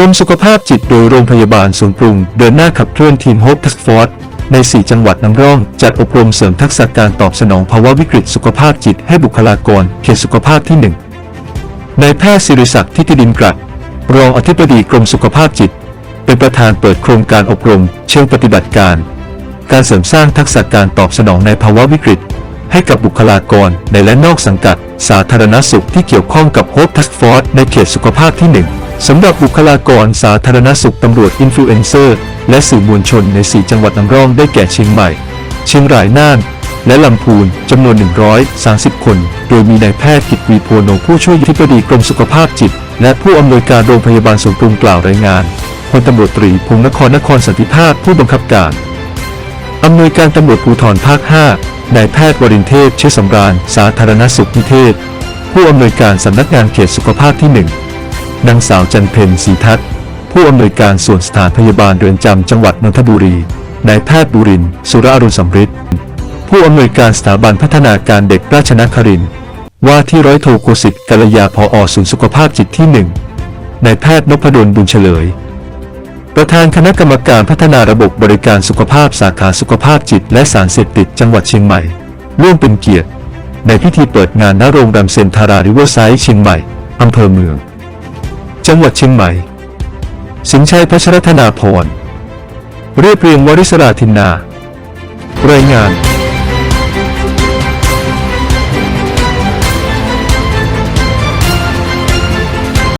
กรมสุขภาพจิตโดยโรงพยาบาลสวนปรุง เดินหน้าขับเคลื่อนทีม Hope Task Force ใน 4 จังหวัดนำร่อง จัดอบรมเสริมทักษะการตอบสนองภาวะวิกฤตสุขภาพจิตให้บุคลากรเขตสุขภาพที่ 1 นายแพทย์ศิริศักดิ์ทิติดินกรัตรองอธิบดีกรมสุขภาพจิต เป็นประธานเปิดโครงการอบรม เชิงปฏิบัติการ การเสริมสร้างทักษะการตอบสนองในภาวะวิกฤต ให้กับบุคลากรในและนอกสังกัด สาธารณสุขที่เกี่ยวข้องกับ Hope Task Force ในเขตสุขภาพที่ 1 สำหรับบุคลากรสาธารณสุขตำรวจอินฟลูเอนเซอร์ และสื่อมวลชนใน 4 จังหวัดนำร่องได้แก่เชียงใหม่ เชียงรายน่าน และลำพูนจำนวน 130 คน โดยมีนายแพทย์กิตวีโพโนผู้ช่วยอธิบดีกรมสุขภาพจิต และผู้อำนวยการโรงพยาบาลสวนปรุงกล่าวรายงานพลตำรวจตรีพงนครนครสันติภาคผู้บังคับการอำนวยการตำรวจภูธรภาค 5 นายแพทย์วรินเทพเชื้อสำราญ สาธารณสุขนิเทศ ผู้อำนวยการสำนักงานเขตสุขภาพที่ 1 นางสาวจันเพ็ญศรีทัศน์ผู้อำนวยการส่วนสถานพยาบาลเรือนจำจังหวัดนนทบุรี นายแพทย์บุรินสุรอรุณสำริดผู้อำนวยการสถาบันพัฒนาการเด็กราชนครินว่าที่ร้อยโทโกสิทธิ์กัลยาพออศูนย์สุขภาพจิตที่1นายแพทย์นพดลบุญเฉลย ประธานคณะกรรมการพัฒนาระบบบริการสุขภาพสาขาสุขภาพจิต และสารเสพติดจังหวัดเชียงใหม่ร่วมเป็นเกียรติ ในพิธีเปิดงานณโรงแรมเซนทาราริเวอร์ไซด์เชียงใหม่อำเภอเมือง จังหวัดเชียงใหม่ สินชัยพัชรธนาพร เรียบเรียงวริศราธินนา รายงาน